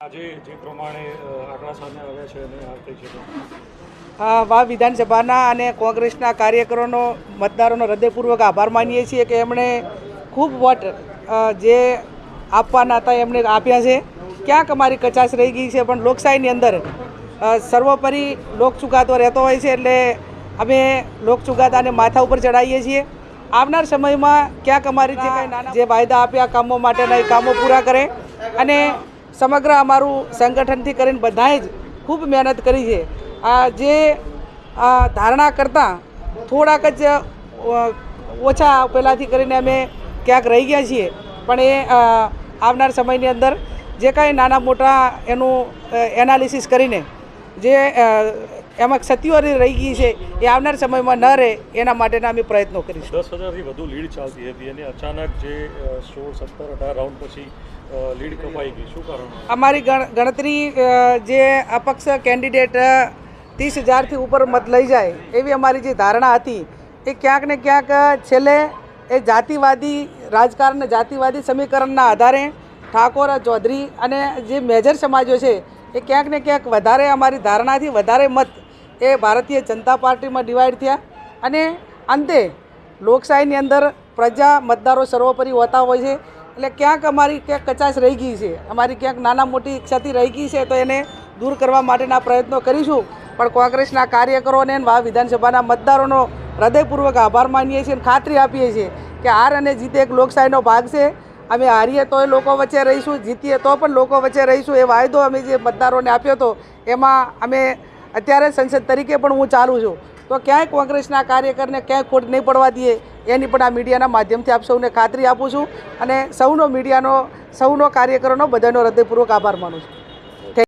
આજે જે વા વિધાનસભાના અને કોંગ્રેસના કાર્યકરોનો, મતદારોનો હૃદયપૂર્વક આભાર માનીએ છીએ કે એમણે ખૂબ વોટ જે આપવાના હતા એમણે આપ્યા છે. ક્યાંક અમારી કચાશ રહી ગઈ છે, પણ લોકશાહીની અંદર સર્વોપરી લોકચુકાદો રહેતો હોય છે એટલે અમે લોકચુકાદાને માથા ઉપર ચડાવીએ છીએ. આવનાર સમયમાં ક્યાંક અમારી જે જે વાયદા આપ્યા કામો માટેના એ કામો પૂરા કરે. અને સમગ્ર અમારું સંગઠનથી કરીને બધાએ જ ખૂબ મહેનત કરી છે. આ જે ધારણા કરતાં થોડાક જ ઓછા પહેલાંથી કરીને અમે ક્યાંક રહી ગયા છીએ. પણ એ આવનાર સમયની અંદર જે કાંઈ નાના મોટા એનું એનાલિસિસ કરીને જે એમાં ક્ષતિઓ રહી ગઈ છે એ આવનાર સમયમાં ન રહે એના માટેના અમે પ્રયત્નો કરીશું. દસ હજારથી વધુ લીડ ચાલતી હતી અને અચાનક જે સોળ સત્તર અઢાર રાઉન્ડ પછી લીડ કપાઈ ગઈ. શું કારણ અમારી ગણ ગણતરી જે અપક્ષ કેન્ડિડેટ ત્રીસ હજારથી ઉપર મત લઈ જાય એવી અમારી જે ધારણા હતી એ ક્યાંક ને ક્યાંક છેલ્લે એ જાતિવાદી રાજકારણ જાતિવાદી સમીકરણના આધારે ઠાકોર ચૌધરી અને જે મેજર સમાજો છે એ ક્યાંક ને ક્યાંક વધારે અમારી ધારણાથી વધારે મત એ ભારતીય જનતા પાર્ટીમાં ડિવાઈડ થયા. અને અંતે લોકશાહીની અંદર પ્રજા મતદારો સર્વોપરી હોતા હોય છે. એટલે ક્યાંક અમારી ક્યાંક કચાશ રહી ગઈ છે. અમારી ક્યાંક નાના મોટી ક્ષતિ રહી ગઈ છે તો એને દૂર કરવા માટેના પ્રયત્નો કરીશું. પણ કોંગ્રેસના કાર્યકરોને અને વિધાનસભાના મતદારોનો હૃદયપૂર્વક આભાર માનીએ છીએ અને ખાતરી આપીએ છીએ કે હાર અને જીતે એક લોકશાહીનો ભાગ છે. અમે હારીએ તોય લોકો વચ્ચે રહીશું, જીતીએ તો પણ લોકો વચ્ચે રહીશું. એ વાયદો અમે જે મતદારોને આપ્યો હતો, એમાં અમે અત્યારે સંસદ તરીકે પણ હું ચાલું છું. તો ક્યાંય કોંગ્રેસના કાર્યકરને ક્યાંય ખોટ નહીં પડવા દઈએ, એની પણ આ મીડિયાના માધ્યમથી આપ સૌને ખાતરી આપું છું. અને સૌનો મીડિયાનો, સૌનો કાર્યકરોનો બધાનો હૃદયપૂર્વક આભાર માનું છું.